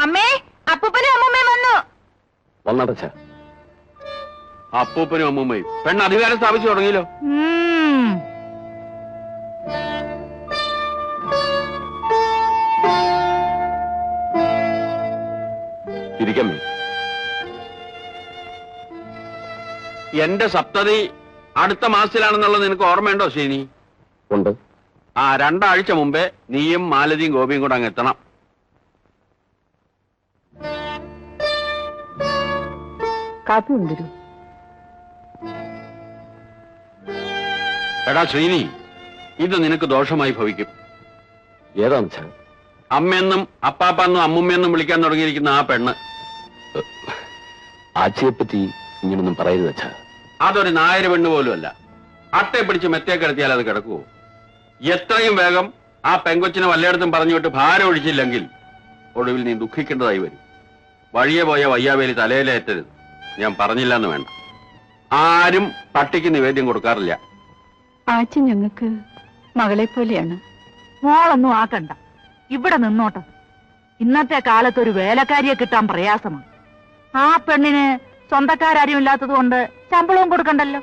അമ്മേ അപ്പൂപ്പനും അമ്മൂമ്മയും വന്നു. വന്നടച്ച. അപ്പൂപ്പനും അമ്മൂമ്മയും. പെണ്ണ് അധികാരം സ്ഥാപിച്ചു തുടങ്ങിയല്ലോ. ഇരിക്കമ്മേ. എന്റെ സപ്തതി അടുത്ത മാസത്തിലാണെന്നുള്ളത് നിനക്ക് ഓർമ്മയുണ്ടോ ശ്രീനി? ഉണ്ട്. ആ രണ്ടാഴ്ച മുമ്പേ നീയും മാലതിയും ഗോപിയും കൂടെ അങ്ങ് എത്തണം. കാപ്പി കൊണ്ടുവരൂ എടാ ശ്രീനി ഇത് നിനക്ക് ദോഷമായി ഭവിക്കും. ഏതാന്ന് വെച്ചാ അമ്മയെന്നും അപ്പാപ്പെന്നും അമ്മുമ്മയെന്നും വിളിക്കാൻ തുടങ്ങിയിരിക്കുന്ന ആ പെണ്ണ്. ആച്ചയെപ്പറ്റി ഇങ്ങനൊന്നും പറയരുത് അച്ഛാ. അതൊരു നായര് പെണ്ണ് പോലും അല്ല അട്ടെ പിടിച്ച് മെത്തേ കിടത്തിയാൽ അത് കിടക്കുവോ എത്രയും വേഗം ആ പെങ്കൊച്ചിനെ വല്ലയിടത്തും പറഞ്ഞു വിട്ട് ഭാരം ഒഴിച്ചില്ലെങ്കിൽ ഒടുവിൽ നീ ദുഃഖിക്കേണ്ടതായി വരും. വഴിയെ പോയ വയ്യാവേലി തലയിലേറ്റരുത്. ഞാൻ പറഞ്ഞില്ല എന്ന് വേണ്ട. ആരും പട്ടിക്ക് നിവേദ്യം കൊടുക്കാറില്ല. ആച്ചി ഞങ്ങൾക്ക് മകളെ പോലെയാണ്. മോളൊന്നും ആക്കണ്ട. ഇവിടെ നിന്നോട്ടെ. ഇന്നത്തെ കാലത്ത് ഒരു വേലക്കാരിയെ കിട്ടാൻ പ്രയാസമാണ്. ആ പെണ്ണിന് സ്വന്തക്കാരും ഇല്ലാത്തത് കൊണ്ട് ശമ്പളവും കൊടുക്കണ്ടല്ലോ.